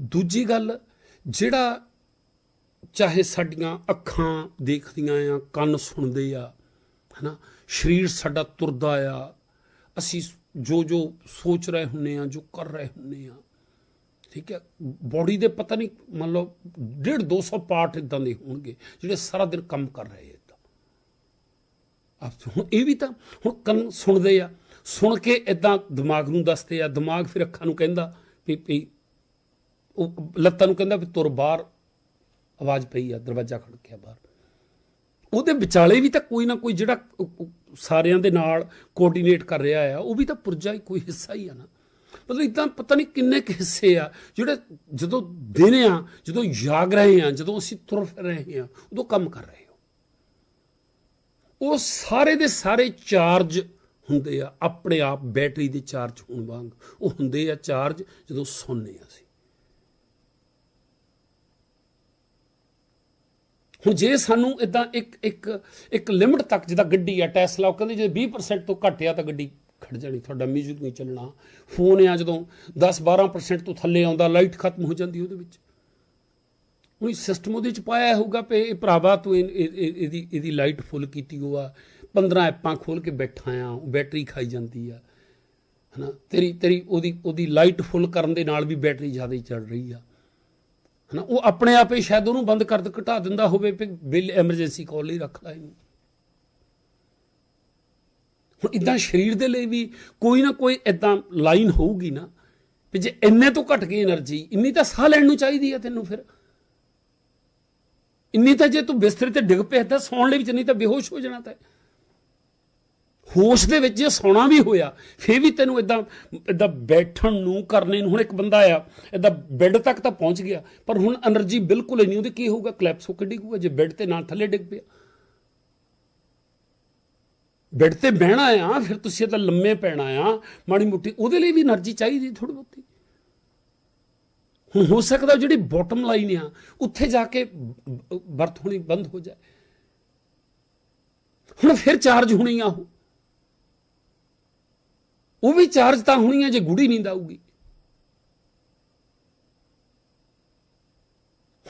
ਦੂਜੀ ਗੱਲ, ਜਿਹੜਾ ਚਾਹੇ ਸਾਡੀਆਂ ਅੱਖਾਂ ਦੇਖਦੀਆਂ ਆ, ਕੰਨ ਸੁਣਦੇ ਆ, ਹਨਾ, ਸਰੀਰ ਸਾਡਾ ਤੁਰਦਾ ਆ, ਅਸੀਂ ਜੋ ਜੋ ਸੋਚ ਰਹੇ ਹੁੰਨੇ ਆ, ਜੋ ਕਰ ਰਹੇ ਹੁੰਨੇ ਆ, ਠੀਕ ਹੈ ਬਾਡੀ ਦੇ ਪਤਾ ਨਹੀਂ, ਮੰਨ ਲਓ 1.5 200 ਪਾਰਟ ਇਦਾਂ ਦੇ ਹੋਣਗੇ, ਜਿਹੜੇ ਸਾਰਾ ਦਿਨ ਕੰਮ ਕਰ ਰਹੇ ਆ ਆਪ ਹੁਣ ਇਹ ਵੀ ਤਾਂ, ਹੁਣ ਕੰਨ ਸੁਣਦੇ ਆ, ਸੁਣ ਕੇ ਇਦਾਂ ਦਿਮਾਗ ਨੂੰ ਦੱਸਦੇ ਆ, ਦਿਮਾਗ ਫਿਰ ਅੱਖਾਂ ਨੂੰ ਕਹਿੰਦਾ ਵੀ ਵੀ ਉਹ ਲੱਤਾਂ ਨੂੰ ਕਹਿੰਦਾ ਵੀ ਤੁਰ ਬਾਹਰ, ਆਵਾਜ਼ ਪਈ ਆ, ਦਰਵਾਜ਼ਾ ਖੜਕਿਆ ਬਾਹਰ। ਉਹਦੇ ਵਿਚਾਲੇ ਵੀ ਤਾਂ ਕੋਈ ਨਾ ਕੋਈ ਜਿਹੜਾ ਸਾਰਿਆਂ ਦੇ ਨਾਲ ਕੋਆਰਡੀਨੇਟ ਕਰ ਰਿਹਾ ਆ, ਉਹ ਵੀ ਤਾਂ ਪੁਰਜਾ ਹੀ ਕੋਈ ਹਿੱਸਾ ਹੀ ਆ ਨਾ। ਮਤਲਬ ਇਦਾਂ ਪਤਾ ਨਹੀਂ ਕਿੰਨੇ ਕੁ ਹਿੱਸੇ ਆ, ਜਿਹੜੇ ਜਦੋਂ ਦਿਨ ਆ, ਜਦੋਂ ਜਾਗ ਰਹੇ ਆ, ਜਦੋਂ ਅਸੀਂ ਤੁਰ ਰਹੇ ਆ, ਉਦੋਂ ਕੰਮ ਕਰ ਰਹੇ ਹੋ। ਉਹ ਸਾਰੇ ਦੇ ਸਾਰੇ ਚਾਰਜ ਹੁੰਦੇ ਆ, ਆਪਣੇ ਆਪ ਬੈਟਰੀ ਦੇ ਚਾਰਜ ਹੋਣ ਵਾਂਗ। ਉਹ ਹੁੰਦੇ ਆ ਚਾਰਜ ਜਦੋਂ ਸੌਂਦੇ ਆ ਅਸੀਂ। ਹੁਣ ਜੇ ਸਾਨੂੰ ਇਦਾਂ ਇੱਕ ਇੱਕ ਇੱਕ ਲਿਮਟ ਤੱਕ ਜਿੱਦਾਂ ਗੱਡੀ ਆ ਟੈਸਲਾ ਉਹ ਕਹਿੰਦੇ ਜੇ 20% ਤੋਂ ਘਟਿਆ ਤਾਂ ਗੱਡੀ ਖੜ ਜਾਣੀ, ਤੁਹਾਡਾ ਮਿਊਜ਼ਿਕ ਨਹੀਂ ਚੱਲਣਾ। ਫੋਨ ਆ ਜਦੋਂ 10 12% ਤੋਂ ਥੱਲੇ ਆਉਂਦਾ ਲਾਈਟ ਖਤਮ ਹੋ ਜਾਂਦੀ ਉਹਦੇ ਵਿੱਚ। ਉਹ ਸਿਸਟਮ ਉਹਦੇ 'ਚ ਪਾਇਆ ਹੋਊਗਾ ਪੇ ਇਹ ਭਰਾਵਾ ਤੂੰ ਇਹ- ਇਹ- ਇਹ- ਇਹਦੀ ਇਹਦੀ ਲਾਈਟ ਫੁੱਲ ਕੀਤੀ ਹੋਆ। 15 ਐਪਾਂ ਖੋਲ ਕੇ ਬੈਠਾ ਆ ਬੈਟਰੀ ਖਾਈ ਜਾਂਦੀ ਆ। ਹਨਾ? ਤੇਰੀ ਤੇਰੀ ਉਹਦੀ ਉਹਦੀ ਲਾਈਟ ਫੁੱਲ ਕਰਨ ਦੇ ਨਾਲ ਵੀ ਬੈਟਰੀ ਜ਼ਿਆਦਾ ਹੀ ਚੜ ਰਹੀ ਆ। ਹਨਾ, ਉਹ ਆਪਣੇ ਆਪ ਹੀ ਸ਼ਾਇਦ ਉਹਨੂੰ ਬੰਦ ਕਰ ਘਟਾ ਦਿੰਦਾ ਹੋਵੇ ਬਿੱਲ ਐਮਰਜੈਂਸੀ ਕਾਲ ਲਈ ਰੱਖ ਲੈ ਇਹਨੂੰ। ਹੁਣ ਇਦਾਂ ਸਰੀਰ ਦੇ ਲਈ ਵੀ ਕੋਈ ਨਾ ਕੋਈ ਇਦਾਂ ਲਾਈਨ ਹੋਊਗੀ ਨਾ ਵੀ ਜੇ ਇੰਨੇ ਤੋਂ ਘਟ ਗਈ એનર્ਜੀ, ਇੰਨੀ ਤਾਂ ਸਾਹ ਲੈਣ ਨੂੰ ਚਾਹੀਦੀ ਆ ਤੈਨੂੰ ਫਿਰ। ਇੰਨੀ ਤਾਂ ਜੇ ਤੂੰ ਬਿਸਤਰੇ ਤੇ ਡਿੱਗ ਪਿਆ ਤਾਂ ਸੌਣ ਲਈ ਵੀ ਨਹੀਂ ਤਾਂ ਬੇਹੋਸ਼ ਹੋ ਜਾਣਾ ਤਾਂ। ਹੋਸ਼ ਦੇ ਵਿੱਚ ਜੇ ਸੌਣਾ ਵੀ ਹੋਇਆ, ਫੇਰ ਵੀ ਤੈਨੂੰ ਇਦਾਂ ਇਦਾਂ ਬੈਠਣ ਨੂੰ, ਕਰਨੇ ਨੂੰ ਹੁਣ ਇੱਕ ਬੰਦਾ ਆ ਇਦਾਂ ਬੈੱਡ ਤੱਕ ਤਾਂ ਪਹੁੰਚ ਗਿਆ, ਪਰ ਹੁਣ એનર્ਜੀ ਬਿਲਕੁਲ ਹੀ ਨਹੀਂ ਉਹਦੇ ਕੀ ਹੋਊਗਾ ਕਲੈਪਸ ਹੋ ਕੇ ਡਿੱਗੂਗਾ, ਜੇ ਬੈੱਡ ਤੇ ਨਾਲ ਥੱਲੇ ਡਿੱਗ ਪਿਆ। ਬੈੱਡ ਤੇ ਬਹਿਣਾ ਆ, ਫਿਰ ਤੁਸੀਂ ਤਾਂ ਲੰਮੇ ਪੈਣਾ ਆ, ਮਾੜੀ ਮੁੱਟੀ ਉਹਦੇ ਲਈ ਵੀ એનર્ਜੀ ਚਾਹੀਦੀ ਥੋੜੀ ਬਹੁਤੀ। ਹੁਣ ਹੋ ਸਕਦਾ ਜਿਹੜੀ ਬੋਟਮ ਲਾਈਨ ਆ, ਉੱਥੇ ਜਾ ਕੇ ਵਰਤ ਹੋਣੀ ਬੰਦ ਹੋ ਜਾਏ। ਹੁਣ ਫਿਰ ਚਾਰਜ ਹੋਣੀ ਆ ਉਹ। ਉਹ ਵੀ ਚਾਰਜ ਤਾਂ ਹੋਣੀ ਹੈ ਜੇ ਗੁੜੀ ਨੀਂਦ ਆਊਗੀ।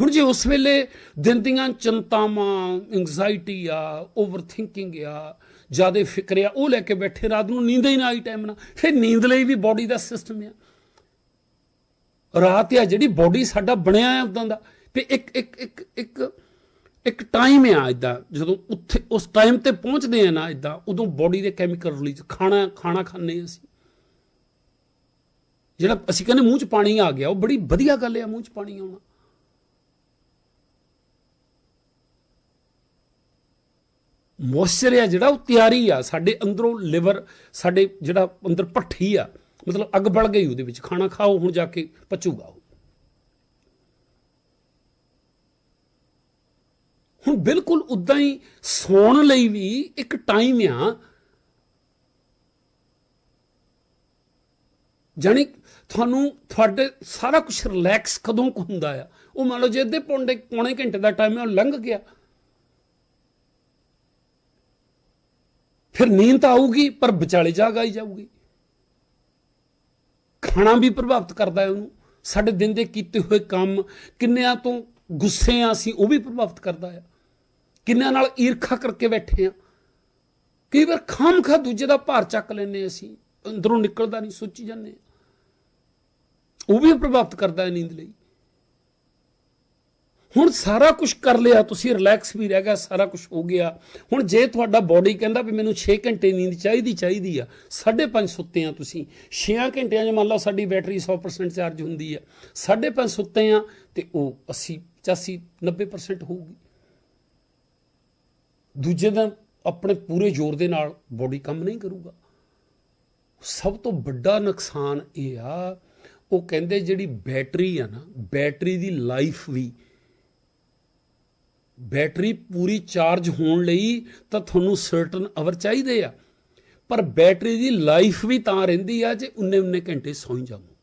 ਹੁਣ ਜੇ ਉਸ ਵੇਲੇ ਦਿਨ ਦੀਆਂ ਚਿੰਤਾਵਾਂ ਐਂਗਜ਼ਾਇਟੀ ਆ ਓਵਰਥਿੰਕਿੰਗ ਆ, ਜ਼ਿਆਦਾ ਫਿਕਰ ਆ, ਉਹ ਲੈ ਕੇ ਬੈਠੇ ਰਾਤ ਨੂੰ ਨੀਂਦ ਹੀ ਨਾ ਆਈ ਟਾਈਮ ਨਾਲ। ਫਿਰ ਨੀਂਦ ਲਈ ਵੀ ਬਾਡੀ ਦਾ ਸਿਸਟਮ ਆ। ਰਾਤ ਆ ਜਿਹੜੀ ਬਾਡੀ ਸਾਡਾ ਬਣਿਆ ਆ ਉਦਾਂ ਦਾ। ਵੀ ਇੱਕ ਇੱਕ ਇੱਕ ਇੱਕ ਇੱਕ ਟਾਈਮ ਆ ਇਦਾਂ ਜਦੋਂ ਉੱਥੇ, ਉਸ ਟਾਈਮ ਤੇ ਪਹੁੰਚਦੇ ਆ ਨਾ ਇਦਾਂ ਉਦੋਂ ਬਾਡੀ ਦੇ ਕੈਮੀਕਲ ਰਿਲੀਜ਼ ਖਾਣਾ ਖਾਣਾ ਖਾਂਦੇ ਹਾਂ ਅਸੀਂ। ਜਿਹੜਾ ਅਸੀਂ ਕਹਿੰਦੇ ਮੂੰਹ 'ਚ ਪਾਣੀ ਆ ਗਿਆ, ਉਹ ਬੜੀ ਵਧੀਆ ਗੱਲ ਆ ਮੂੰਹ 'ਚ ਪਾਣੀ ਆਉਣਾ। ਮੋਇਸਚਰ ਆ ਜਿਹੜਾ, ਉਹ ਤਿਆਰੀ ਆ। ਸਾਡੇ ਅੰਦਰੋਂ ਲਿਵਰ ਸਾਡੇ ਜਿਹੜਾ ਅੰਦਰ ਭੱਠੀ ਆ, ਮਤਲਬ ਅੱਗ ਬਲ ਗਈ ਉਹਦੇ ਵਿੱਚ। ਖਾਣਾ ਖਾਓ, ਹੁਣ ਜਾ ਕੇ ਪਚੂਗਾ ਉਹ। ਹੁਣ ਬਿਲਕੁਲ ਉਦਾਂ ਹੀ ਸੌਣ ਲਈ ਵੀ ਇੱਕ ਟਾਈਮ ਆ। ਜਾਨੀ ਤੁਹਾਨੂੰ ਤੁਹਾਡੇ ਸਾਰਾ ਕੁਝ ਰਿਲੈਕਸ ਕਦੋਂ ਕੁ ਹੁੰਦਾ ਆ? ਉਹ ਮੰਨ ਲਓ ਜੇ ਅੱਧੇ ਪੌਂਡੇ ਪੌਣੇ ਘੰਟੇ ਦਾ ਟਾਈਮ ਹੈ ਉਹ ਲੰਘ ਗਿਆ। ਫਿਰ ਨੀਂਦ ਤਾਂ ਆਊਗੀ, ਪਰ ਵਿਚਾਲੇ ਜਾਗ ਆਈ ਜਾਊਗੀ। ਖਾਣਾ ਵੀ ਪ੍ਰਭਾਵਿਤ ਕਰਦਾ ਹੈ ਉਹਨੂੰ। ਸਾਡੇ ਦਿਨ ਦੇ ਕੀਤੇ ਹੋਏ ਕੰਮ, ਕਿੰਨਿਆਂ ਤੋਂ ਗੁੱਸੇ ਆ ਅਸੀਂ, ਉਹ ਵੀ ਪ੍ਰਭਾਵਿਤ ਕਰਦਾ ਹੈ ਕਿੰਨਿਆਂ ਨਾਲ ਈਰਖਾ ਕਰਕੇ ਬੈਠੇ ਆ? ਕਈ ਵਾਰ ਖਾਮਖਾ ਦੂਜੇ ਦਾ ਭਾਰ ਚੱਕ ਲੈਨੇ ਅਸੀਂ। ਅੰਦਰੋਂ ਨਿਕਲਦਾ ਨਹੀਂ, ਸੋਚੀ ਜਾਂਦੇ ਹਾਂ। ਉਹ ਵੀ ਪ੍ਰਭਾਵਿਤ ਕਰਦਾ ਹੈ ਨੀਂਦ ਲਈ। ਹੁਣ ਸਾਰਾ ਕੁਝ ਕਰ ਲਿਆ, ਤੁਸੀਂ ਰਿਲੈਕਸ ਵੀ ਰਹਿ ਗਿਆ, ਸਾਰਾ ਕੁਝ ਹੋ ਗਿਆ। ਹੁਣ ਜੇ ਤੁਹਾਡਾ ਬਾਡੀ ਕਹਿੰਦਾ ਵੀ ਮੈਨੂੰ 6 ਘੰਟੇ ਨੀਂਦ ਚਾਹੀਦੀ ਚਾਹੀਦੀ ਆ 5.5 ਸੁੱਤੇ ਆ ਤੁਸੀਂ। 6 ਘੰਟਿਆਂ 'ਚ ਮੰਨ ਲਓ ਸਾਡੀ ਬੈਟਰੀ 100% ਚਾਰਜ ਹੁੰਦੀ ਆ। 5.5 ਸੁੱਤੇ ਆ ਤੇ ਉਹ 80 85 90% ਹੋਊਗੀ। ਦੂਜੇ ਦਿਨ ਆਪਣੇ ਪੂਰੇ ਜ਼ੋਰ ਦੇ ਨਾਲ ਬੋਡੀ ਕੰਮ ਨਹੀਂ ਕਰੂਗਾ। ਸਭ ਤੋਂ ਵੱਡਾ ਨੁਕਸਾਨ ਇਹ ਆ, ਉਹ ਕਹਿੰਦੇ ਜਿਹੜੀ ਬੈਟਰੀ ਆ ਨਾ ਬੈਟਰੀ ਦੀ ਲਾਈਫ ਵੀ ਬੈਟਰੀ ਪੂਰੀ ਚਾਰਜ ਹੋਣ ਲਈ ਤਾਂ ਤੁਹਾਨੂੰ ਸਰਟਨ ਆਵਰ ਚਾਹੀਦੇ ਆ, ਪਰ ਬੈਟਰੀ ਦੀ ਲਾਈਫ ਵੀ ਤਾਂ ਰਹਿੰਦੀ ਆ ਜੇ ਉਨੇ ਉਨੇ ਘੰਟੇ ਸੌਂ ਜਾਵੋ।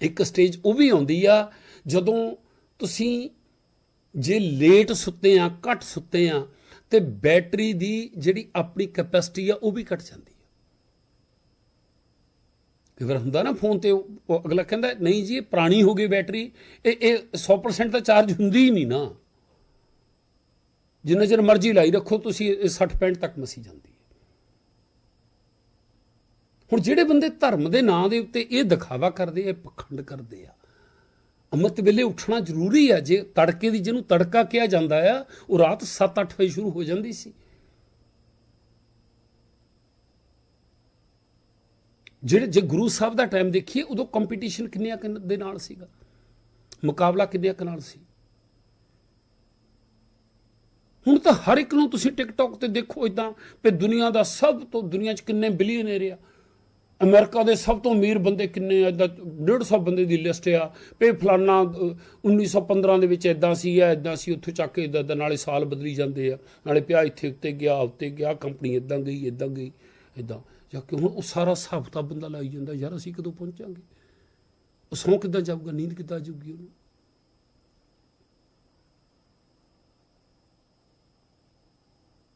ਇੱਕ ਸਟੇਜ ਉਹ ਵੀ ਆਉਂਦੀ ਆ, ਜਦੋਂ ਤੁਸੀਂ ਜੇ ਲੇਟ ਸੁੱਤੇ ਆ, ਘੱਟ ਸੁੱਤੇ ਆ ਤੇ ਬੈਟਰੀ ਦੀ ਜਿਹੜੀ ਆਪਣੀ ਕੈਪੈਸਿਟੀ ਆ, ਉਹ ਵੀ ਘਟ ਜਾਂਦੀ ਆ। ਕਈ ਵਾਰ ਹੁੰਦਾ ਨਾ ਫੋਨ ਤੇ, ਉਹ ਅਗਲਾ ਕਹਿੰਦਾ, ਨਹੀਂ ਜੀ, ਇਹ ਪੁਰਾਣੀ ਹੋ ਗਈ ਬੈਟਰੀ, ਇਹ ਇਹ 100% ਤਾਂ ਚਾਰਜ ਹੁੰਦੀ ਹੀ ਨਹੀਂ ਨਾ। ਜਿੰਨਾ ਚਿਰ ਮਰਜ਼ੀ ਲਾਈ ਰੱਖੋ, ਤੁਸੀਂ ਇਹ 60 65 ਤੱਕ ਮਸੀ ਜਾਂਦੀ ਹੈ। ਹੁਣ ਜਿਹੜੇ ਬੰਦੇ ਧਰਮ ਦੇ ਨਾਂ ਦੇ ਉੱਤੇ ਇਹ ਦਿਖਾਵਾ ਕਰਦੇ ਆ, ਇਹ ਪਖੰਡ ਕਰਦੇ ਆ ਅੰਮ੍ਰਿਤ ਵੇਲੇ ਉੱਠਣਾ ਜ਼ਰੂਰੀ ਆ। ਜੇ ਤੜਕੇ ਦੀ ਜਿਹਨੂੰ ਤੜਕਾ ਕਿਹਾ ਜਾਂਦਾ ਆ, ਉਹ ਰਾਤ 7-8 ਵਜੇ ਸ਼ੁਰੂ ਹੋ ਜਾਂਦੀ ਸੀ। ਜਿਹੜੇ ਜੇ ਗੁਰੂ ਸਾਹਿਬ ਦਾ ਟਾਈਮ ਦੇਖੀਏ, ਉਦੋਂ ਕੰਪੀਟੀਸ਼ਨ ਕਿੰਨਿਆਂ ਦੇ ਨਾਲ ਸੀਗਾ? ਮੁਕਾਬਲਾ ਕਿੰਨਿਆਂ ਕੁ ਨਾਲ ਸੀ? ਹੁਣ ਤਾਂ ਹਰ ਇੱਕ ਨੂੰ ਤੁਸੀਂ ਟਿਕਟੌਕ ਤੇ ਦੇਖੋ ਇਦਾਂ ਕਿ ਦੁਨੀਆ ਦਾ ਸਭ ਤੋਂ ਦੁਨੀਆ 'ਚ ਕਿੰਨੇ ਬਿਲੀਅਨਰ ਆ। ਅਮਰੀਕਾ ਦੇ ਸਭ ਤੋਂ ਅਮੀਰ ਬੰਦੇ ਕਿੰਨੇ ਆ? ਇਦਾਂ 150 ਬੰਦੇ ਦੀ ਲਿਸਟ ਆ। ਪੇ ਫਲਾਨਾ ਅਹ, 1915 ਦੇ ਵਿੱਚ ਇਦਾਂ ਸੀ ਆ ਇਦਾਂ ਸੀ ਉੱਥੋਂ ਚੱਕ ਕੇ ਇਦਾਂ ਦਾ ਨਾਲੇ ਸਾਲ ਬਦਲੀ ਜਾਂਦੇ ਆ। ਨਾਲੇ ਪਿਆ ਇੱਥੇ ਉੱਤੇ ਗਿਆ ਉੱਤੇ ਗਿਆ ਕੰਪਨੀ ਇਦਾਂ ਗਈ ਇਦਾਂ ਗਈ ਇਦਾਂ ਜਾ ਕੇ ਹੁਣ ਉਹ ਸਾਰਾ ਹਿਸਾਬ ਕਿਤਾਬ ਬੰਦਾ ਲਾਈ ਜਾਂਦਾ ਯਾਰ ਅਸੀਂ ਕਦੋਂ ਪਹੁੰਚਾਂਗੇ? ਉਹ ਸੌਂ ਕਿੱਦਾਂ ਜਾਊਗਾ ਨੀਂਦ ਕਿੱਦਾਂ ਜਾਊਗੀ ਉਹਨੂੰ?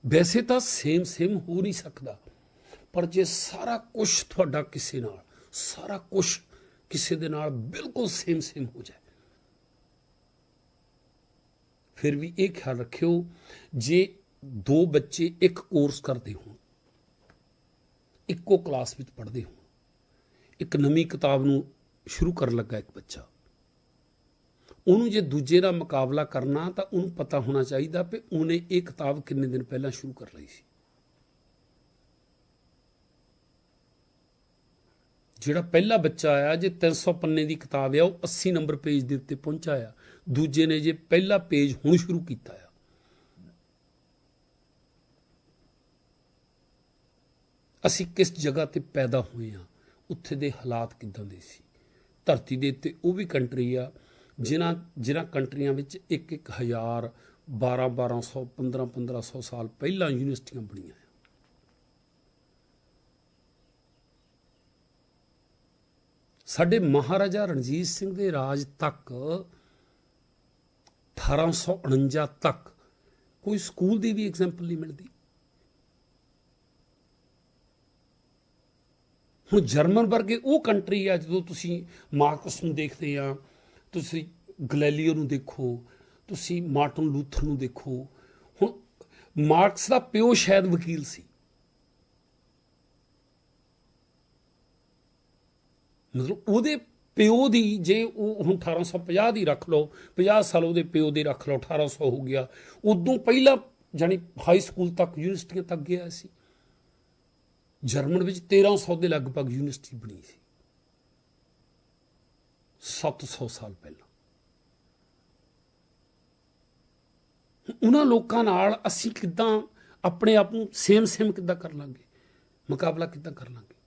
ਵੈਸੇ ਤਾਂ ਸੇਮ ਸੇਮ ਹੋ ਨਹੀਂ ਸਕਦਾ। ਪਰ ਜੇ ਸਾਰਾ ਕੁਝ ਤੁਹਾਡਾ ਕਿਸੇ ਨਾਲ, ਸਾਰਾ ਕੁਝ ਕਿਸੇ ਦੇ ਨਾਲ ਬਿਲਕੁਲ ਸੇਮ ਸੇਮ ਹੋ ਜਾਏ, ਫਿਰ ਵੀ ਇਹ ਖਿਆਲ ਰੱਖਿਓ, ਜੇ ਦੋ ਬੱਚੇ ਇੱਕ ਕੋਰਸ ਕਰਦੇ ਹੋਣ, ਇੱਕੋ ਕਲਾਸ ਵਿੱਚ ਪੜ੍ਹਦੇ ਹੋਣ, ਇੱਕ ਨਵੀਂ ਕਿਤਾਬ ਨੂੰ ਸ਼ੁਰੂ ਕਰਨ ਲੱਗਾ ਇੱਕ ਬੱਚਾ, ਉਹਨੂੰ ਜੇ ਦੂਜੇ ਦਾ ਮੁਕਾਬਲਾ ਕਰਨਾ ਤਾਂ ਉਹਨੂੰ ਪਤਾ ਹੋਣਾ ਚਾਹੀਦਾ ਕਿ ਉਹਨੇ ਇਹ ਕਿਤਾਬ ਕਿੰਨੇ ਦਿਨ ਪਹਿਲਾਂ ਸ਼ੁਰੂ ਕਰ ਲਈ ਸੀ। ਜਿਹੜਾ ਪਹਿਲਾ ਬੱਚਾ ਆਇਆ, ਜੇ 300 ਪੰਨੇ ਦੀ ਕਿਤਾਬ ਆ, ਉਹ 80 ਨੰਬਰ ਪੇਜ ਦੇ ਉੱਤੇ ਪਹੁੰਚਾ ਆ। ਦੂਜੇ ਨੇ ਜੇ ਪਹਿਲਾ ਪੇਜ ਹੁਣ ਸ਼ੁਰੂ ਕੀਤਾ ਆ। ਅਸੀਂ ਕਿਸ ਜਗ੍ਹਾ ਤੇ ਪੈਦਾ ਹੋਏ ਆ? ਉੱਥੇ ਦੇ ਹਾਲਾਤ ਕਿਦਾਂ ਦੇ ਸੀ? ਧਰਤੀ ਦੇ ਉੱਤੇ ਉਹ ਵੀ ਕੰਟਰੀ ਆ, ਜਿਨ੍ਹਾਂ ਜਿਨ੍ਹਾਂ ਕੰਟਰੀਆਂ ਵਿੱਚ ਇੱਕ ਇੱਕ ਹਜ਼ਾਰ 12 1200 15 1500 ਸਾਲ ਪਹਿਲਾਂ ਯੂਨੀਵਰਸਿਟੀਆਂ ਬਣੀਆਂ ਸਾਡੇ ਮਹਾਰਾਜਾ ਰਣਜੀਤ ਸਿੰਘ ਦੇ ਰਾਜ ਤੱਕ 1849 ਤੱਕ ਕੋਈ ਸਕੂਲ ਦੀ ਵੀ ਐਗਜ਼ਾਮਪਲ ਨਹੀਂ ਮਿਲਦੀ। ਹੁਣ ਜਰਮਨ ਵਰਗੇ ਉਹ ਕੰਟਰੀ ਆ ਜਦੋਂ ਤੁਸੀਂ ਮਾਰਕਸ ਨੂੰ ਦੇਖਦੇ ਆ, ਤੁਸੀਂ ਗਲੈਲੀਓ ਨੂੰ ਦੇਖੋ, ਤੁਸੀਂ ਮਾਰਟਨ ਲੂਥਰ ਨੂੰ ਦੇਖੋ, ਹੁਣ ਮਾਰਕਸ ਦਾ ਪਿਓ ਸ਼ਾਇਦ ਵਕੀਲ ਸੀ। ਮਤਲਬ ਉਹਦੇ ਪਿਓ ਦੀ ਜੇ ਉਹ ਹੁਣ 1850 ਦੀ ਰੱਖ ਲਓ 50 ਸਾਲ ਉਹਦੇ ਪਿਓ ਦੇ ਰੱਖ ਲਓ 1800 ਹੋ ਗਿਆ, ਉਦੋਂ ਪਹਿਲਾਂ ਜਾਨੀ ਹਾਈ ਸਕੂਲ ਤੱਕ ਯੂਨੀਵਰਸਿਟੀਆਂ ਤੱਕ ਗਿਆ ਸੀ। ਜਰਮਨ ਵਿੱਚ 1300 ਦੇ ਲਗਭਗ ਯੂਨੀਵਰਸਿਟੀ ਬਣੀ ਸੀ। 700 ਸਾਲ ਪਹਿਲਾਂ। ਉਹਨਾਂ ਲੋਕਾਂ ਨਾਲ ਅਸੀਂ ਕਿੱਦਾਂ ਆਪਣੇ ਆਪ ਨੂੰ ਸੇਮ ਸੇਮ ਕਿੱਦਾਂ ਕਰ ਲਾਂਗੇ? ਮੁਕਾਬਲਾ ਕਿੱਦਾਂ ਕਰ ਲਾਂਗੇ?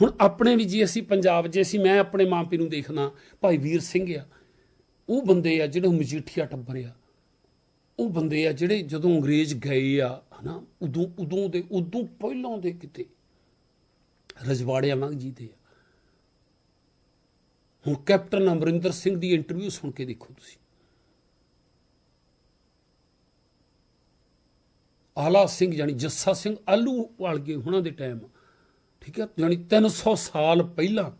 ਹੁਣ ਆਪਣੇ ਵੀ ਜੀ ਅਸੀਂ ਪੰਜਾਬ, ਜੇ ਅਸੀਂ ਮੈਂ ਆਪਣੇ ਮਾਪੇ ਨੂੰ ਦੇਖਣਾ ਭਾਈ ਵੀਰ ਸਿੰਘ ਆ, ਉਹ ਬੰਦੇ ਆ ਜਿਹੜੇ ਮਜੀਠੀਆ ਟੱਬਰ ਆ। ਉਹ ਬੰਦੇ ਆ ਜਿਹੜੇ ਜਦੋਂ ਅੰਗਰੇਜ਼ ਗਏ ਆ, ਹਨਾ, ਉਦੋਂ ਉਦੋਂ ਦੇ, ਉਦੋਂ ਪਹਿਲਾਂ ਦੇ ਕਿਤੇ ਰਜਵਾੜਿਆਂ ਵਾਂਗ ਜੀਦੇ ਆ। ਹੁਣ ਕੈਪਟਨ ਅਮਰਿੰਦਰ ਸਿੰਘ ਦੀ ਇੰਟਰਵਿਊ ਸੁਣ ਕੇ ਦੇਖੋ ਤੁਸੀਂ। ਆਲਾ ਸਿੰਘ, ਯਾਨੀ ਜੱਸਾ ਸਿੰਘ ਆਲੂ ਵਾਲਗੇ ਉਹਨਾਂ ਦੇ ਟਾਈਮ ਠੀਕ ਹੈ? ਯਾਨੀ 300 ਸਾਲ ਪਹਿਲਾਂ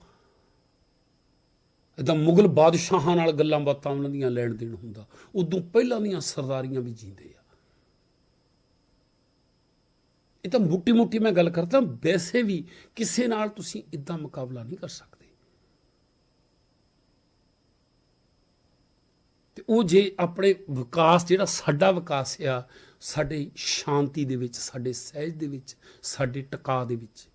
ਇਦਾਂ ਮੁਗਲ ਬਾਦਸ਼ਾਹਾਂ ਨਾਲ ਗੱਲਾਂ ਬਾਤਾਂ ਉਹਨਾਂ ਦੀਆਂ ਲੈਣ ਦੇਣ ਹੁੰਦਾ। ਉਦੋਂ ਪਹਿਲਾਂ ਦੀਆਂ ਸਰਦਾਰੀਆਂ ਵੀ ਜੀਂਦੇ ਆ। ਇਹ ਤਾਂ ਮੋਟੀ ਮੋਟੀ ਮੈਂ ਗੱਲ ਕਰਦਾ, ਵੈਸੇ ਵੀ ਕਿਸੇ ਨਾਲ ਤੁਸੀਂ ਇਦਾਂ ਮੁਕਾਬਲਾ ਨਹੀਂ ਕਰ ਸਕਦੇ। ਤੇ ਉਹ ਜੇ ਆਪਣੇ ਵਿਕਾਸ, ਜਿਹੜਾ ਸਾਡਾ ਵਿਕਾਸ ਆ, ਸਾਡੇ ਸ਼ਾਂਤੀ ਦੇ ਵਿੱਚ, ਸਾਡੇ ਸਹਿਜ ਦੇ ਵਿੱਚ, ਸਾਡੇ ਟਿਕਾ ਦੇ ਵਿੱਚ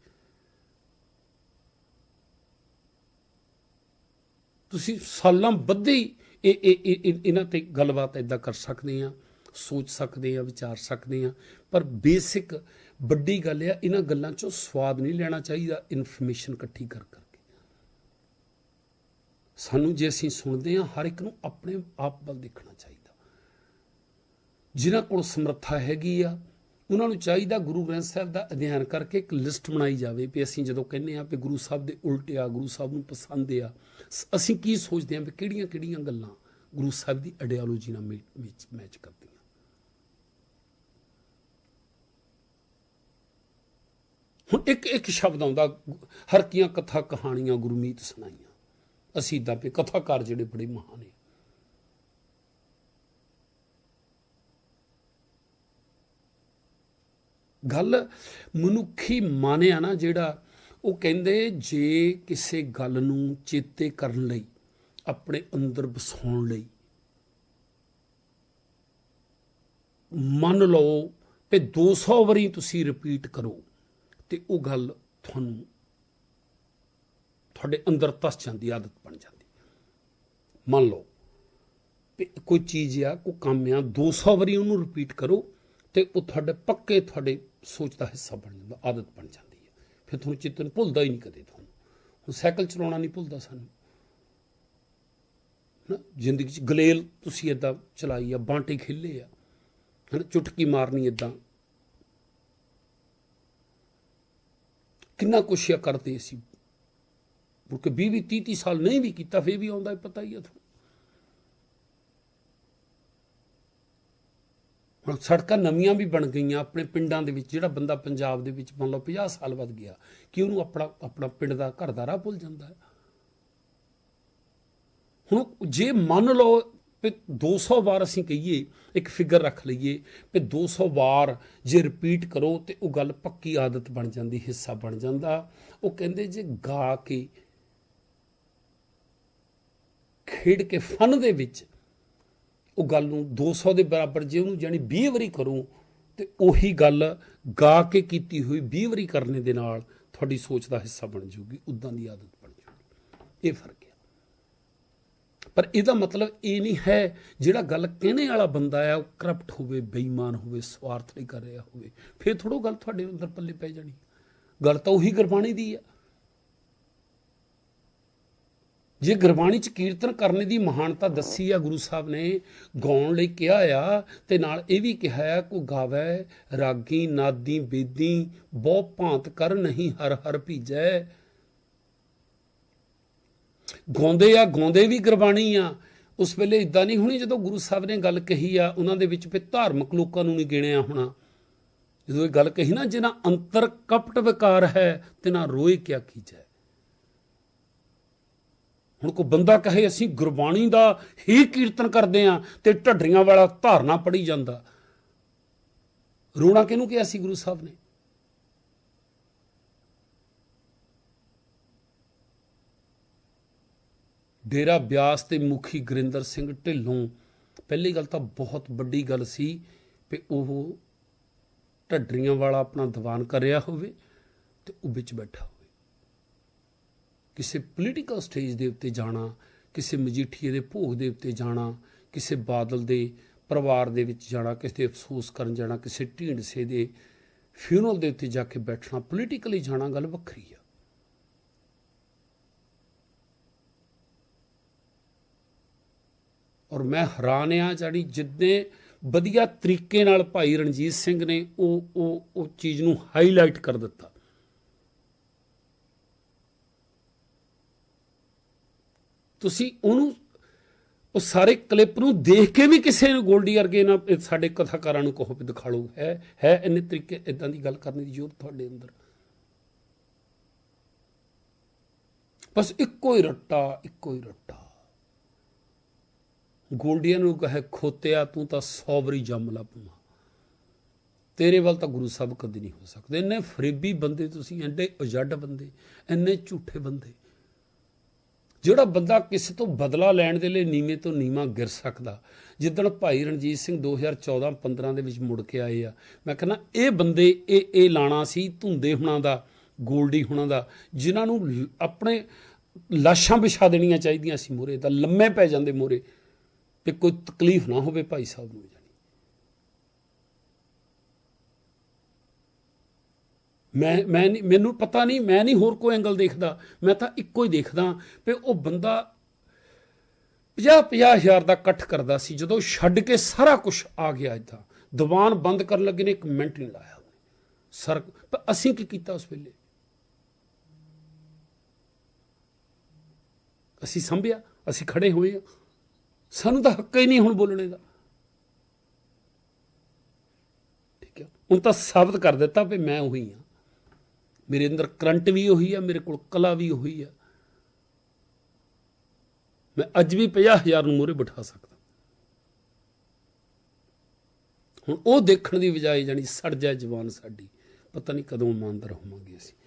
ਤੁਸੀਂ ਸਾਲਾਂ ਬੱਧੇ ਹੀ ਇਹ ਇਹ ਇਹ- ਇਹਨਾਂ ਤੇ ਗੱਲਬਾਤ ਇਦਾਂ ਕਰ ਸਕਦੇ ਆ ਸੋਚ ਸਕਦੇ ਆ ਵਿਚਾਰ ਸਕਦੇ ਆ ਪਰ ਬੇਸਿਕ ਵੱਡੀ ਗੱਲ ਆ, ਇਹਨਾਂ ਗੱਲਾਂ ਚੋਂ ਸਵਾਦ ਨਹੀਂ ਲੈਣਾ ਚਾਹੀਦਾ ਇਨਫੋਰਮੇਸ਼ਨ ਇਕੱਠੀ ਕਰ ਕਰਕੇ। ਸਾਨੂੰ ਜੇ ਅਸੀਂ ਸੁਣਦੇ ਆ ਹਰ ਇੱਕ ਨੂੰ ਆਪਣੇ ਆਪ ਵੱਲ ਦੇਖਣਾ ਚਾਹੀਦਾ। ਜਿਨ੍ਹਾਂ ਕੋਲ ਸਮਰੱਥਾ ਹੈਗੀ ਆ ਉਹਨਾਂ ਨੂੰ ਚਾਹੀਦਾ ਗੁਰੂ ਗ੍ਰੰਥ ਸਾਹਿਬ ਦਾ ਅਧਿਐਨ ਕਰਕੇ ਇੱਕ ਲਿਸਟ ਬਣਾਈ ਜਾਵੇ ਵੀ ਅਸੀਂ ਜਦੋਂ ਕਹਿੰਦੇ ਆ ਵੀ ਗੁਰੂ ਸਾਹਿਬ ਦੇ ਉਲਟ ਆ, ਗੁਰੂ ਸਾਹਿਬ ਨੂੰ ਪਸੰਦ ਆ, ਸ- ਅਸੀਂ ਕੀ ਸੋਚਦੇ ਆ ਵੀ ਕਿਹੜੀਆਂ ਕਿਹੜੀਆਂ ਗੱਲਾਂ ਗੁਰੂ ਸਾਹਿਬ ਦੀ ਆਈਡੀਓਲੋਜੀ ਨਾਲ ਮੈਚ ਮੈਚ ਕਰਦੀਆਂ। ਹੁਣ ਇੱਕ ਇੱਕ ਸ਼ਬਦ ਆਉਂਦਾ ਹਰ ਕੀਆਂ ਕਥਾ ਕਹਾਣੀਆਂ ਗੁਰਮੀਤ ਸੁਣਾਈਆਂ। ਅਸੀਂ ਇਦਾਂ ਵੀ ਕਥਾਕਾਰ ਜਿਹੜੇ ਬੜੇ ਮਹਾਨ ਨੇ। ਗੱਲ ਮਨੁੱਖੀ ਮਨ ਆ ਨਾ ਜਿਹੜਾ ਉਹ ਕਹਿੰਦੇ ਜੇ ਕਿਸੇ ਗੱਲ ਨੂੰ ਚੇਤੇ ਕਰਨ ਲਈ, ਆਪਣੇ ਅੰਦਰ ਵਸਾਉਣ ਲਈ, ਮੰਨ ਲਓ ਕਿ 200 ਵਾਰੀ ਤੁਸੀਂ ਰਿਪੀਟ ਕਰੋ ਤੇ ਉਹ ਗੱਲ ਤੁਹਾਨੂੰ ਤੁਹਾਡੇ ਅੰਦਰ ਤਸ ਜਾਂਦੀ, ਆਦਤ ਬਣ ਜਾਂਦੀ। ਮੰਨ ਲਓ ਵੀ ਕੋਈ ਚੀਜ਼ ਆ, ਕੋਈ ਕੰਮ ਆ 200 ਵਾਰੀ ਉਹਨੂੰ ਰਿਪੀਟ ਕਰੋ ਤੇ ਉਹ ਤੁਹਾਡੇ ਪੱਕੇ ਤੁਹਾਡੇ ਸੋਚ ਦਾ ਹਿੱਸਾ ਬਣ ਜਾਂਦਾ, ਆਦਤ ਬਣ ਜਾਂਦੀ ਹੈ। ਫਿਰ ਤੁਹਾਨੂੰ ਚਿੱਤਨ ਭੁੱਲਦਾ ਹੀ ਨਹੀਂ ਕਦੇ ਤੁਹਾਨੂੰ। ਹੁਣ ਸਾਈਕਲ ਚਲਾਉਣਾ ਨਹੀਂ ਭੁੱਲਦਾ ਸਾਨੂੰ। ਨਾ, ਜ਼ਿੰਦਗੀ 'ਚ ਗਲੇਲ ਤੁਸੀਂ ਇਦਾਂ ਚਲਾਈ ਆ, ਬਾਂਟੇ ਖਿੱਲੇ ਆ। ਹਨਾ, ਚੁਟਕੀ ਮਾਰਨੀ ਇਦਾਂ ਕਿੰਨਾ ਕੁਛ ਆ ਕਰਦੇ ਸੀ ਕਿਉਂਕਿ 20 ਵੀਹ 30 30 ਸਾਲ ਨਹੀਂ ਵੀ ਕੀਤਾ, ਫੇਰ ਵੀ ਆਉਂਦਾ ਪਤਾ ਹੀ ਆ ਤੁਹਾਨੂੰ। ਹੁਣ ਸੜਕਾਂ ਨਵੀਆਂ ਵੀ ਬਣ ਗਈਆਂ ਆਪਣੇ ਪਿੰਡਾਂ ਦੇ ਵਿੱਚ, ਜਿਹੜਾ ਬੰਦਾ ਪੰਜਾਬ ਦੇ ਵਿੱਚ ਮੰਨ ਲਓ 50 ਸਾਲ ਵੱਧ ਗਿਆ, ਕਿ ਉਹਨੂੰ ਆਪਣਾ ਆਪਣਾ ਪਿੰਡ ਦਾ ਘਰ ਦਾ ਰਾਹ ਭੁੱਲ ਜਾਂਦਾ ਹੈ? ਹੁਣ ਜੇ ਮੰਨ ਲਓ ਕਿ 200 ਵਾਰ ਅਸੀਂ ਕਹੀਏ, ਇੱਕ ਫਿਗਰ ਰੱਖ ਲਈਏ ਕਿ 200 ਵਾਰ ਜੇ ਰਿਪੀਟ ਕਰੋ ਤੇ ਉਹ ਗੱਲ ਪੱਕੀ ਆਦਤ ਬਣ ਜਾਂਦੀ, ਹਿੱਸਾ ਬਣ ਜਾਂਦਾ। ਉਹ ਕਹਿੰਦੇ ਜੇ ਗਾ ਕੇ ਖੇਡ ਕੇ ਫਨ ਦੇ ਵਿੱਚ ਉਹ ਗੱਲ ਨੂੰ 200 ਦੇ ਬਰਾਬਰ ਜੇ ਉਹਨੂੰ ਜਾਨੀ 20 ਵਾਰੀ ਕਰੂੰ ਤੇ ਉਹੀ ਗੱਲ ਗਾ ਕੇ ਕੀਤੀ ਹੋਈ 20 ਵਾਰੀ ਕਰਨੇ ਦੇ ਨਾਲ ਤੁਹਾਡੀ ਸੋਚ ਦਾ ਹਿੱਸਾ ਬਣ ਜਾਊਗੀ, ਉਦਾਂ ਦੀ ਆਦਤ ਬਣ ਜਾਊਗੀ। ਇਹ ਫ਼ਰਕ ਹੈ ਪਰ ਇਹਦਾ ਮਤਲਬ ਇਹ ਨਹੀਂ ਹੈ ਜਿਹੜਾ ਗੱਲ ਕਹਿਣੇ ਵਾਲਾ ਬੰਦਾ ਆ, ਉਹ ਕਰਪਟ ਹੋਵੇ, ਬੇਈਮਾਨ ਹੋਵੇ, ਸਵਾਰਥ ਲਈ ਕਰ ਰਿਹਾ ਹੋਵੇ, ਫਿਰ ਥੋੜੋ ਗੱਲ ਤੁਹਾਡੇ ਅੰਦਰ ਪੱਲੇ ਪੈ ਜਾਣੀ। ਗੱਲ ਤਾਂ ਉਹੀ ਗੁਰਬਾਣੀ ਦੀ ਆ। ਜੇ ਗੁਰਬਾਣੀ ਚ ਕੀਰਤਨ ਕਰਨ ਦੀ ਮਹਾਨਤਾ ਦੱਸੀ ਆ ਗੁਰੂ ਸਾਹਿਬ ਨੇ, ਗਾਉਣ ਲਈ ਕਿਹਾ ਆ, ਤੇ ਨਾਲ ਇਹ ਵੀ ਕਿਹਾ ਆ, ਕੋ ਗਾਵੇ ਰਾਗੀ, ਨਾਦੀ, ਬੇਦੀ, ਬਹੁ ਭਾਂਤ ਕਰ ਨਹੀਂ ਹਰ ਹਰ ਭੀਜੈ। ਗਾਉਂਦੇ ਆ, ਗਾਉਂਦੇ ਵੀ ਗੁਰਬਾਣੀ ਆ। ਉਸ ਵੇਲੇ ਇਦਾਂ ਨਹੀਂ ਹੋਣੀ ਜਦੋਂ ਗੁਰੂ ਸਾਹਿਬ ਨੇ ਗੱਲ ਕਹੀ ਆ, ਉਹਨਾਂ ਦੇ ਵਿੱਚ ਵੀ ਧਾਰਮਿਕ ਲੋਕਾਂ ਨੂੰ ਨਹੀਂ ਗਿਣਿਆ ਹੋਣਾ। ਜਦੋਂ ਇਹ ਗੱਲ ਕਹੀ ਨਾ ਜਿਨਾ ਅੰਤਰ ਕਪਟ ਵਿਕਾਰ ਹੈ ਤੇ ਨਾ ਰੋਏ ਕਿਆ ਕੀਜੈ? ਹੁਣ ਕੋਈ ਬੰਦਾ ਕਹੇ ਅਸੀਂ ਗੁਰਬਾਣੀ ਦਾ ਹੀ ਕੀਰਤਨ ਕਰਦੇ ਆ ਤੇ ਢੱਡਰੀਆਂ ਵਾਲਾ ਧਾਰਨਾ ਪੜੀ ਜਾਂਦਾ। ਰੋਣਾ ਕਿਹਨੂੰ ਕਿਹਾ ਸੀ ਗੁਰੂ ਸਾਹਿਬ ਨੇ? ਡੇਰਾ ਬਿਆਸ ਤੇ ਮੁਖੀ ਗੁਰਿੰਦਰ ਸਿੰਘ ਢਿੱਲੋਂ, ਪਹਿਲੀ ਗੱਲ ਤਾਂ ਬਹੁਤ ਵੱਡੀ ਗੱਲ ਸੀ ਕਿ ਉਹ ਢੱਡਰੀਆਂ ਵਾਲਾ ਆਪਣਾ ਦੀਵਾਨ ਕਰਿਆ ਹੋਵੇ ਤੇ ਉਹ ਵਿੱਚ ਬੈਠਾ ਹੋਵੇ। ਕਿਸੇ ਪੋਲੀਟੀਕਲ ਸਟੇਜ ਦੇ ਉੱਤੇ ਜਾਣਾ, ਕਿਸੇ ਮਜੀਠੀਏ ਦੇ ਭੋਗ ਦੇ ਉੱਤੇ ਜਾਣਾ, ਕਿਸੇ ਬਾਦਲ ਦੇ ਪਰਿਵਾਰ ਦੇ ਵਿੱਚ ਜਾਣਾ, ਕਿਸੇ ਦੇ ਅਫਸੋਸ ਕਰਨ ਜਾਣਾ, ਕਿਸੇ ਢੀਂਡਸੇ ਦੇ ਫਿਊਨਲ ਦੇ ਉੱਤੇ ਜਾ ਕੇ ਬੈਠਣਾ ਪੋਲੀਟੀਕਲੀ ਜਾਣਾ ਗੱਲ ਵੱਖਰੀ ਆ। ਔਰ ਮੈਂ ਹੈਰਾਨ ਆ ਜਿਹੜੀ ਜਿੱਦੇ ਵਧੀਆ ਤਰੀਕੇ ਨਾਲ ਭਾਈ ਰਣਜੀਤ ਸਿੰਘ ਨੇ ਉਹ ਉਹ ਉਹ ਚੀਜ਼ ਨੂੰ ਹਾਈਲਾਈਟ ਕਰ ਦਿੱਤਾ। ਤੁਸੀਂ ਉਹਨੂੰ, ਉਹ ਸਾਰੇ ਕਲਿੱਪ ਨੂੰ ਦੇਖ ਕੇ ਵੀ ਕਿਸੇ ਨੂੰ ਗੋਲਡੀ ਵਰਗੇ ਨਾ ਸਾਡੇ ਕਥਾਕਾਰਾਂ ਨੂੰ ਕਹੋ ਵੀ ਦਿਖਾ ਲਓ ਹੈ ਹੈ ਇੰਨੇ ਤਰੀਕੇ ਇਦਾਂ ਦੀ ਗੱਲ ਕਰਨ ਦੀ ਜ਼ਰੂਰਤ ਤੁਹਾਡੇ ਅੰਦਰ? ਬਸ ਇੱਕੋ ਹੀ ਰੱਟਾ, ਇੱਕੋ ਹੀ ਰੱਟਾ। ਗੋਲਡੀਆਂ ਨੂੰ ਕਹੇ, ਖੋਤਿਆ, ਤੂੰ ਤਾਂ 100 ਵਾਰੀ ਜੰਮ ਲਾ ਤੇਰੇ ਵੱਲ ਤਾਂ ਗੁਰੂ ਸਾਹਿਬ ਕਦੇ ਨਹੀਂ ਹੋ ਸਕਦੇ। ਇੰਨੇ ਫਰੀਬੀ ਬੰਦੇ ਤੁਸੀਂ ਐਡੇ ਉਜੱਡ ਬੰਦੇ, ਇੰਨੇ ਝੂਠੇ ਬੰਦੇ। ਜਿਹੜਾ ਬੰਦਾ ਕਿਸੇ ਤੋਂ ਬਦਲਾ ਲੈਣ ਦੇ ਲਈ ਨੀਵੇਂ ਤੋਂ ਨੀਵਾਂ ਗਿਰ ਸਕਦਾ। ਜਿੱਦਣ ਭਾਈ ਰਣਜੀਤ ਸਿੰਘ 2014-15 ਦੇ ਵਿੱਚ ਮੁੜ ਕੇ ਆਏ ਆ, ਮੈਂ ਕਹਿੰਦਾ, ਇਹ ਬੰਦੇ, ਇਹ ਇਹ ਲਾਣਾ ਸੀ ਧੁੰਦੇ ਹੁਣਾਂ ਦਾ, ਗੋਲਡੀ ਹੁਣਾਂ ਦਾ, ਜਿਨ੍ਹਾਂ ਨੂੰ ਆਪਣੇ ਲਾਸ਼ਾਂ ਵਿਛਾ ਦੇਣੀਆਂ ਚਾਹੀਦੀਆਂ ਸੀ ਮੋਰੇ, ਤਾਂ ਲੰਮੇ ਪੈ ਜਾਂਦੇ ਮੋਰੇ ਤੇ ਕੋਈ ਤਕਲੀਫ ਨਾ ਹੋਵੇ ਭਾਈ ਸਾਹਿਬ ਨੂੰ ਜਾਨੀ ਮੈਂ ਮੈਂ ਨਹੀਂ, ਮੈਨੂੰ ਪਤਾ ਨਹੀਂ, ਮੈਂ ਨਹੀਂ ਹੋਰ ਕੋਈ ਐਂਗਲ ਦੇਖਦਾ। ਮੈਂ ਤਾਂ ਇੱਕੋ ਹੀ ਦੇਖਦਾ ਵੀ ਉਹ ਬੰਦਾ 50 50 ਹਜ਼ਾਰ ਦਾ ਇਕੱਠ ਕਰਦਾ ਸੀ, ਜਦੋਂ ਛੱਡ ਕੇ ਸਾਰਾ ਕੁਝ ਆ ਗਿਆ ਇਦਾਂ। ਦੀਵਾਨ ਬੰਦ ਕਰਨ ਲੱਗੇ ਨੇ, ਇੱਕ ਮਿੰਟ ਨਹੀਂ ਲਾਇਆ ਉਹਨੇ। ਸਰ ਪਰ ਅਸੀਂ ਕੀ ਕੀਤਾ ਉਸ ਵੇਲੇ? ਅਸੀਂ ਸੰਭਿਆ, ਅਸੀਂ ਖੜੇ ਹੋਏ ਆ ਸਾਨੂੰ ਤਾਂ ਹੱਕ ਹੀ ਨਹੀਂ ਹੁਣ ਬੋਲਣੇ ਦਾ। ਠੀਕ ਹੈ? ਹੁਣ ਤਾਂ ਸਾਬਤ ਕਰ ਦਿੱਤਾ ਵੀ ਮੈਂ ਉਹੀ ਹਾਂ। ਮੇਰੇ ਅੰਦਰ ਕਰੰਟ ਵੀ ਉਹੀ ਆ, ਮੇਰੇ ਕੋਲ ਕਲਾ ਵੀ ਉਹੀ ਆ। ਮੈਂ ਅੱਜ ਵੀ 50000 ਨੂੰ ਮੂਹਰੇ ਬਿਠਾ ਸਕਦਾ। ਹੁਣ ਉਹ ਦੇਖਣ ਦੀ ਬਜਾਏ ਜਾਨੀ ਸੜ ਜਾਏ ਜਵਾਨ ਸਾਡੀ, ਪਤਾ ਨਹੀਂ ਕਦੋਂ ਇਮਾਨਦਾਰ ਹੋਵਾਂਗੇ ਅਸੀਂ।